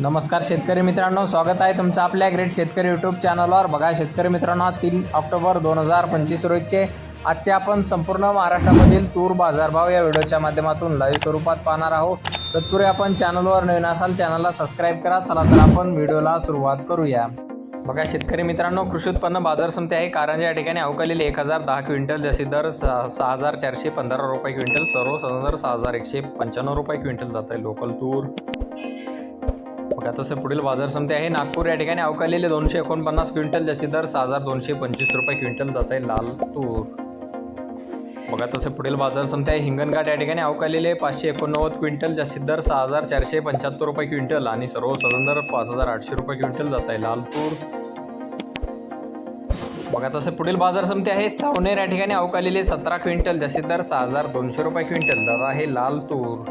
नमस्कार शेतकरी मित्रांनो स्वागत आहे तुमचं आपल्या ग्रेट शेतकरी यूट्यूब चॅनलवर बघा शेतकरी मित्रांनो तीन ऑक्टोबर दोन हजार पंचवीस रोजचे आजचे आपण संपूर्ण महाराष्ट्रामधील तूर बाजारभाव या व्हिडिओच्या माध्यमातून लाईव्ह स्वरूपात पाहणार आहोत. तत्पूर्वी आपण चॅनलवर नवीन असाल चॅनलला सबस्क्राईब करा. चला तर आपण व्हिडिओला सुरुवात करूया. बघा शेतकरी मित्रांनो कृषी उत्पन्न बाजार समिती आहे. कारंजा या ठिकाणी अवकालेली एक हजार दहा क्विंटल जसे दर सहा हजार चारशे पंधरा रुपये क्विंटल सर्व सदर सहा हजार एकशे पंच्याण्णव रुपये क्विंटल जात आहे. लोकल तूर. बघा तसं पुढील बाजार समिती आहे. नागपूर या ठिकाणी अवकालेले दोनशे एकोणपन्नास क्विंटल जास्ती दर सहा हजार दोनशे पंचवीस रुपये क्विंटल जात आहे लाल तूर बघा तसं पुढील बाजार समिती आहे. हिंगणघाट या ठिकाणी अवकालेले पाचशे एकोणनव्वद क्विंटल जास्तीत दर सहा हजार चारशे पंच्याहत्तर रुपये क्विंटल आणि सर्व दर पाच हजार आठशे रुपये क्विंटल जात आहे लाल तूर बघा तसं पुढील बाजार समिती आहे. सावनेर या ठिकाणी अवकालेले सतरा क्विंटल जास्तीत दर सहा हजार दोनशे रुपये क्विंटल दर आहे लाल तूर